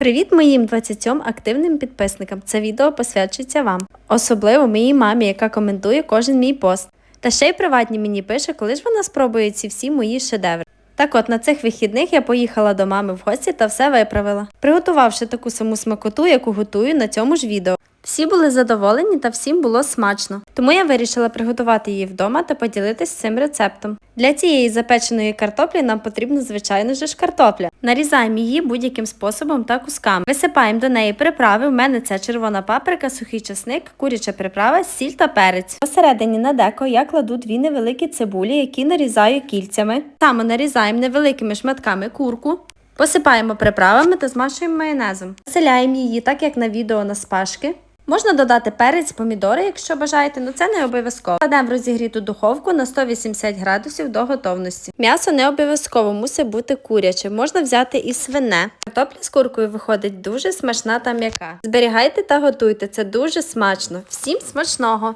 Привіт моїм 27 активним підписникам. Це відео посвячується вам, особливо моїй мамі, яка коментує кожен мій пост. Та ще й приватні мені пише, коли ж вона спробує ці всі мої шедеври. Так от на цих вихідних я поїхала до мами в гості та все виправила, приготувавши таку саму смакоту, яку готую на цьому ж відео. Всі були задоволені та всім було смачно. Тому я вирішила приготувати її вдома та поділитись цим рецептом. Для цієї запеченої картоплі нам потрібно, звичайно ж, картопля. Нарізаємо її будь-яким способом та кусками. Висипаємо до неї приправи. У мене це червона паприка, сухий чесник, куряча приправа, сіль та перець. Посередині на деко я кладу дві невеликі цибулі, які нарізаю кільцями. Само нарізаємо невеликими шматками курку. Посипаємо приправами та змашуємо майонезом. Заселяємо її так, як на відео на спашки. Можна додати перець, помідори, якщо бажаєте, але це не обов'язково. Кладемо розігріту духовку на 180 градусів до готовності. М'ясо не обов'язково мусить бути куряче, можна взяти і свине. Картопля з куркою виходить дуже смачна та м'яка. Зберігайте та готуйте, це дуже смачно. Всім смачного!